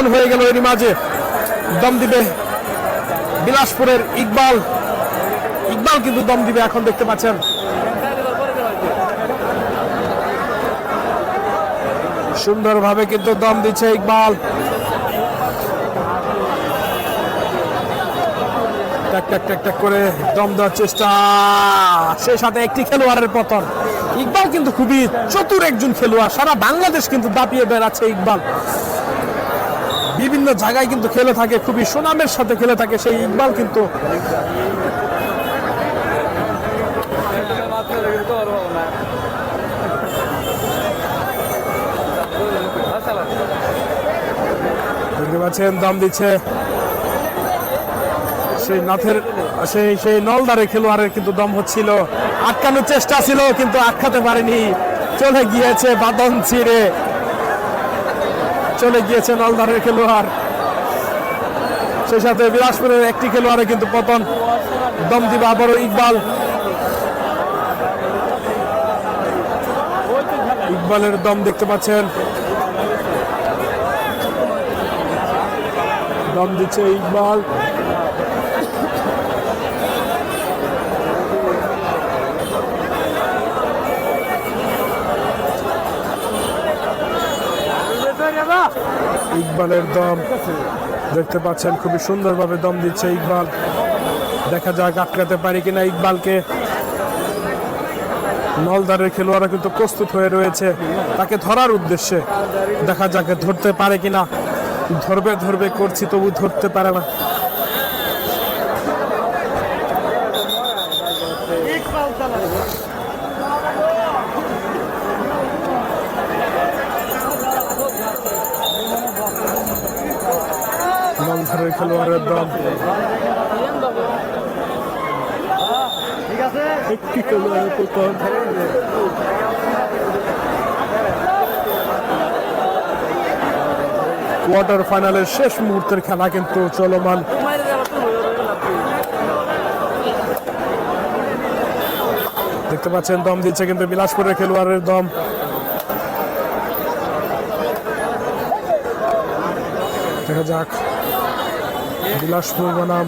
পতন হয়ে গেল এরই মাঝে। দম দিবে বিলাসপুরের ইকবাল। ইকবাল কিন্তু দম দিবে এখন দেখতে পাচ্ছেন। সুন্দরভাবে কিন্তু দম দিচ্ছে ইকবাল। করে দম দেওয়ার চেষ্টা। সেই সাথে একটি খেলোয়াড়ের পতন। ইকবাল কিন্তু খুবই চতুর একজন খেলোয়াড়। সারা বাংলাদেশ কিন্তু দাপিয়ে বেড়াচ্ছে ইকবাল। বিভিন্ন জায়গায় কিন্তু খেলে থাকে, খুবই সুনামের সাথে খেলে থাকে সেই ইকবাল কিন্তু। দম দিচ্ছে সেই নাথের, সেই সেই নলদারে খেলোয়াড়ের কিন্তু দম হচ্ছিল। আটকানোর চেষ্টা ছিল, কিন্তু আটকাতে পারেনি। চলে গিয়েছে বাদন ছিঁড়ে। চলে গিয়েছেন নলদারের খেলোয়াড়। সেই সাথে বিলাসপুরের একটি খেলোয়াড়ে কিন্তু পতন। দম দিবে আবারও ইকবাল। ইকবালের দম দেখতে পাচ্ছেন। দম দিচ্ছে ইকবাল। ইকবালের দম দেখতে পাচ্ছেন, খুবই সুন্দরভাবে দম দিচ্ছে ইকবাল। দেখা যাক আটকাতে পারি কিনা ইকবালকে। নলদারের খেলোয়াড়রা কিন্তু প্রস্তুত হয়ে রয়েছে তাকে ধরার উদ্দেশ্যে। দেখা যাক ধরতে পারে কিনা। ধরবে ধরবে, করছি, তবু ধরতে পারে না। খেলোয়াড়ের দম। একটি খেলোয়াড়ের কোয়ার্টার ফাইনালের শেষ মুহূর্তের খেলা কিন্তু চলমান। দেখতে পাচ্ছেন, দম দিচ্ছে কিন্তু বিলাসপুরের খেলোয়াড়ের দম। দেখা যাক। বিলাসপুর বনাম